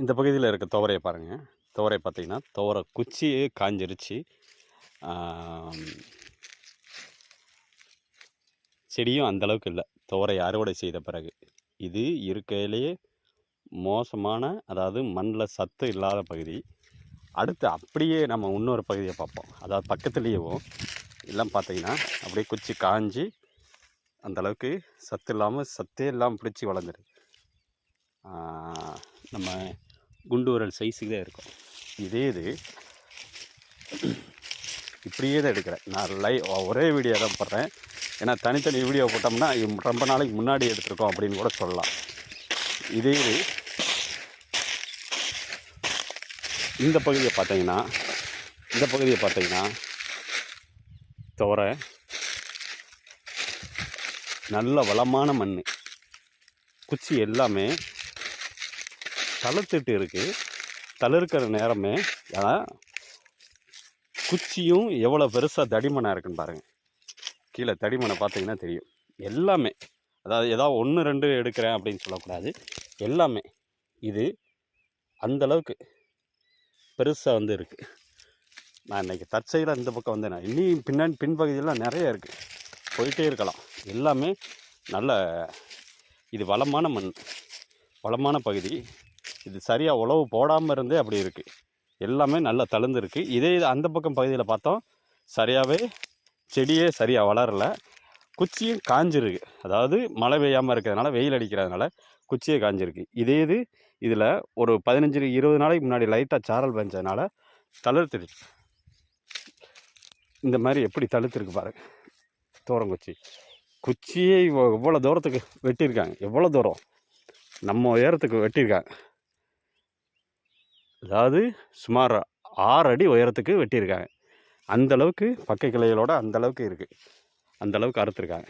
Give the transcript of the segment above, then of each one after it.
இந்த பகுதியில் இருக்க துவரையை பாருங்கள் துவரை பார்த்தீங்கன்னா துவரை குச்சியே காஞ்சிருச்சு. செடியும் அந்தளவுக்கு இல்லை. துவரை அறுவடை செய்த பிறகு. இது இருக்கையிலேயே மோசமான அதாவது மண்ணில் சத்து இல்லாத பகுதி. அடுத்து அப்படியே நம்ம இன்னொரு பகுதியை பார்ப்போம். அதாவது பக்கத்துலேயேவும் எல்லாம் பார்த்தீங்கன்னா அப்படியே குச்சி காஞ்சி அந்த அளவுக்கு சத்து இல்லாமல் சத்தே இல்லாமல் பிடிச்சி வளர்ந்துருக்கு. நம்ம குண்டு விரல் சைஸுக்கு தான் இருக்கும். இதே இது. இப்படியே தான் எடுக்கிறேன். நான் லைவ் ஒரே வீடியோ தான் போடுறேன். ஏன்னா தனித்தனி வீடியோ போட்டோம்னா ரொம்ப நாளைக்கு முன்னாடி எடுத்திருக்கோம் அப்படின்னு கூட சொல்லலாம். இதே இது. இந்த பகுதியை பார்த்தீங்கன்னா இந்த பகுதியை பார்த்தீங்கன்னா துவரை. நல்ல வளமான மண் குச்சி எல்லாமே தளர்த்துட்டு இருக்குது தளிர்க்கிற நேரமே ஏன்னா குச்சியும் எவ்வளோ பெருசாக தடிமனாக இருக்குன்னு பாருங்கள் கீழே தடிமனை பார்த்தீங்கன்னா தெரியும். எல்லாமே அதாவது ஏதாவது ஒன்று ரெண்டு எடுக்கிறேன் அப்படின்னு சொல்லக்கூடாது. எல்லாமே இது அந்த அளவுக்கு பெருசாக வந்து இருக்குது நான் இன்றைக்கி தற்செயலாக இந்த பக்கம் வந்தேன் இன்னும் பின்னாடி பின்பகுதியெல்லாம் நிறைய இருக்குது போயிட்டே இருக்கலாம். எல்லாமே நல்ல இது வளமான மண் வளமான பகுதி. இது சரியாக உழவு போடாமல் இருந்தே அப்படி இருக்குது எல்லாமே நல்லா தழுந்துருக்கு இதே இது அந்த பக்கம் பகுதியில் பார்த்தோம். சரியாகவே செடியே சரியாக வளரல. குச்சியும் காஞ்சிருக்கு. அதாவது மழை பெய்யாமல் இருக்கிறதுனால வெயில் அடிக்கிறதுனால குச்சியே காஞ்சிருக்கு. இதே இது இதில் ஒரு பதினஞ்சு இருபது நாளைக்கு முன்னாடி லைட்டாக சாரல் பெஞ்சதுனால தளர்த்துருச்சு இந்த மாதிரி எப்படி தழுத்துருக்கு பாருங்க தோரங்குச்சி குச்சியே இவ்வளோ தூரத்துக்கு வெட்டியிருக்காங்க. எவ்வளோ தூரம்? நம்ம உயரத்துக்கு வெட்டியிருக்காங்க. அதாவது சுமார் ஆறு அடி உயரத்துக்கு வெட்டியிருக்காங்க. அந்த அளவுக்கு பக்கை கிளைகளோட அந்த அளவுக்கு இருக்குது அந்த அளவுக்கு அறுத்துருக்காங்க.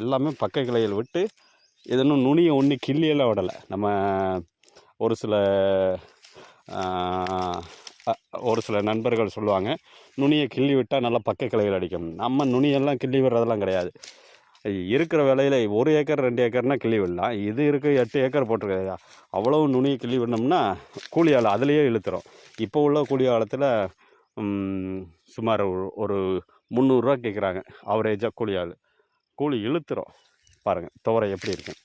எல்லாமே பக்கை கிளைகள் விட்டு இதனும் நுனியை ஒன்று கிள்ளியெல்லாம் விடலை. நம்ம ஒரு சில ஒரு சில நண்பர்கள் சொல்லுவாங்க நுனியை கிள்ளி விட்டால் நல்லா பக்கை கிளைகள் அடிக்கும். நம்ம நுனியெல்லாம் கிள்ளி விடுறதெல்லாம் கிடையாது. இருக்கிற வேலையில் ஒரு ஏக்கர் ரெண்டு ஏக்கர்னா கிள்ளி விடலாம் இது இருக்குது எட்டு ஏக்கர் போட்டிருக்காது அவ்வளோ நுனியை கிள்ளி விடணும்னா கூலி ஆள் அதுலேயே இழுத்துறோம் இப்போ உள்ள கூலி ஆழத்தில் சுமார் ஒரு- ஒரு முந்நூறுரூவா கேட்குறாங்க அவரேஜாக கூலி ஆள். கூலி இழுத்துறோம் பாருங்கள் துவரை எப்படி இருக்குது